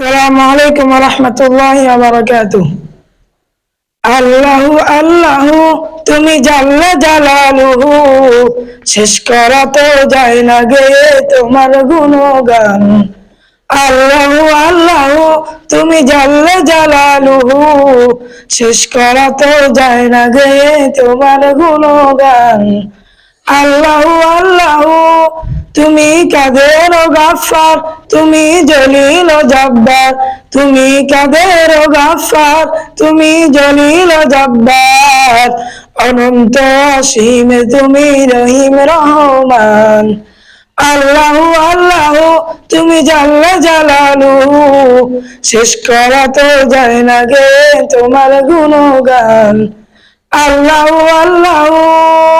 আসসালামু আলাইকুম রহমতুল্লাহ বারাকাতু আল্লাহ আল্লাহ, তুমি জাল্লা জালালুহু। শেষ করা তো যায় না গে তোমার গুণগান। আল্লাহ আল্লাহ, তুমি জাল্লা জালালুহু। শেষ করা তো যায় না গে তোমার গুণগান। আল্লাহ আল্লাহ। তুমি কাদের গাফার তুমি জলিল জব্বার। তুমি কাদের গাফার তুমি জলিল জব্বার। অনন্ত অসীম তুমি রহিম রহমান। আল্লাহ আল্লাহ, তুমি জাল্লা জালালু। শেষ করা তো যায় না গে তোমার গুণগান। আল্লাহ আল্লাহ।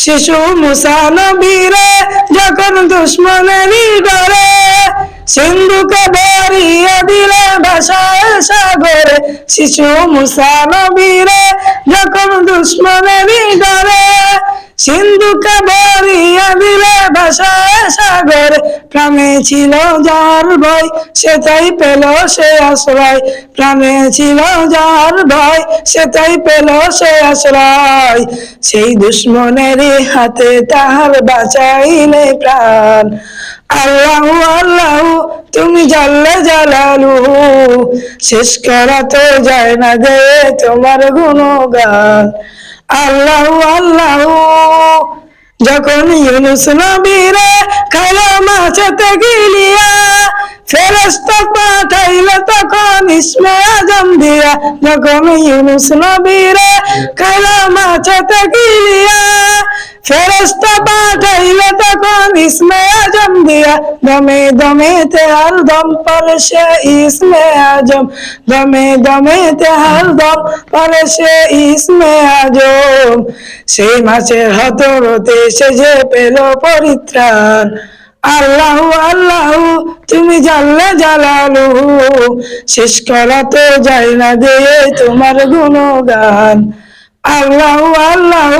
শিশু মুসা নবীরে যখন দুশ্মনেরই ডরে, সিন্ধুকে বেরিয়ে দিলে ভাষায় সাগরে শিশু মুসা নবীরে যখন দুশ্মনেরই ডরে, সিন্ধুকে বেরিয়ে দিলে ভাষায় সাগরে প্রাণে ছিল যার ভয় সে তাই পেল সে আশ্রয়। প্রাণে ছিল যার ভয় সে তাই পেল সে আশ্রয়। সেই দুশ্মনের হাতে তাহার বাঁচাইলে প্রাণ। আল্লাহ আল্লাহ, তুমি জাল্লা জালালু। শেষ করা তো যায় না গে তোমার গুণগান। আল্লাহ আল্লাহ যখন ইউনুস নবীরে খাইলা মাছেতে গিলিয়া ফেরস্তা পাঠাইল তখন ইসমে আজম দিয়া। যখন ইউনুস নবীরে খাইলা মাছেতে গিলিয়া ফেরস্তা পাঠাইলে তখন ইসমে আজম দিয়া। দমে দমে তে দম ইসমে আজম। দমে দমে তে দম ইসমে আজম। সেই মাছের হতরতে সে যে পেল পরিত্রাণ। আল্লাহ আল্লাহ, তুমি জানলে জালালু শেষ করা তো যায় না দে তোমার গুণগান। আল্লাহ আল্লাহ,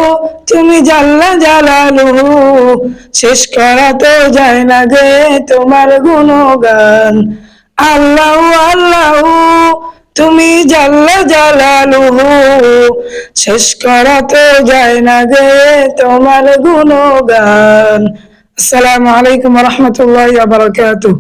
তুমি জাল্লা জালালু। শেষ করা তো যায় না গে তোমার গুণগান। আল্লাহ আল্লাহ, তুমি জাল্লা জালালু। শেষ করা তো যায় না গে তোমার গুণগান। আসসালামু আলাইকুম রহমতুল্লাহ বারকাতুহ।